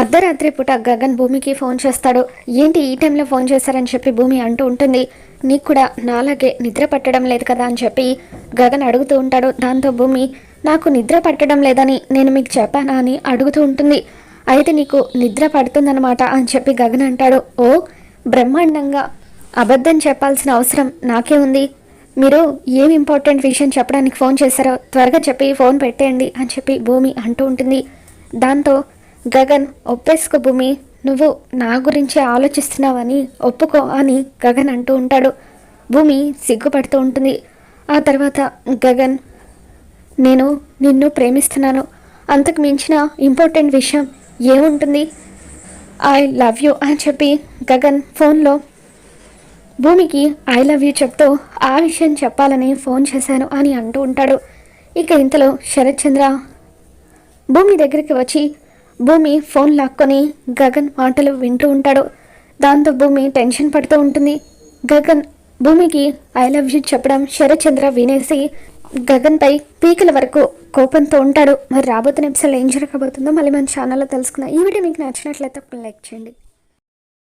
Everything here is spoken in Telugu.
అర్ధరాత్రి పూట గగన్ భూమికి ఫోన్ చేస్తాడు. ఏంటి ఈ టైంలో ఫోన్ చేశారని చెప్పి భూమి అంటూ ఉంటుంది. నీకు కూడా నాలాగే నిద్ర పట్టడం లేదు కదా అని చెప్పి గగన్ అడుగుతూ ఉంటాడు. దాంతో భూమి నాకు నిద్ర పట్టడం లేదని నేను మీకు చెప్పానా అని అడుగుతూ ఉంటుంది. అయితే నీకు నిద్ర పడుతుందన్నమాట అని చెప్పి గగన్ అంటాడు. ఓ బ్రహ్మాండంగా. అబద్ధం చెప్పాల్సిన అవసరం నాకే ఉంది. మీరు ఏం ఇంపార్టెంట్ విషయం చెప్పడానికి ఫోన్ చేశారో త్వరగా చెప్పి ఫోన్ పెట్టేయండి అని చెప్పి భూమి అంటూ ఉంటుంది. దాంతో గగన్ ఒప్పేసుకో భూమి. నువ్వు నా గురించి ఆలోచిస్తున్నావని ఒప్పుకో అని గగన్ అంటూ ఉంటాడు. భూమి సిగ్గుపడుతూ ఉంటుంది. ఆ తర్వాత గగన్ నేను నిన్ను ప్రేమిస్తున్నాను. అంతకు మించిన ఇంపార్టెంట్ విషయం ఏముంటుంది? ఐ లవ్ యూ అని చెప్పి గగన్ ఫోన్లో భూమికి ఐ లవ్ యూ చెప్తూ ఆ విషయం చెప్పాలని ఫోన్ చేశాను అని అంటూ ఉంటాడు. ఇక ఇంతలో శరత్ చంద్ర భూమి దగ్గరికి వచ్చి భూమి ఫోన్ లాక్కొని గగన్ మాటలు వింటూ ఉంటాడు. దాంతో భూమి టెన్షన్ పడుతూ ఉంటుంది. గగన్ భూమికి ఐ లవ్ యూ చెప్పడం శరత్చంద్ర వినేసి గగన్పై పీకల వరకు కోపంతో ఉంటాడు. మరి రాబోతున్న ఎపిసోడ్ ఏం జరగబోతుందో మళ్ళీ మన ఛానల్లో తెలుసుకుందాం. ఈ వీడియో మీకు నచ్చినట్లయితే లైక్ చేయండి.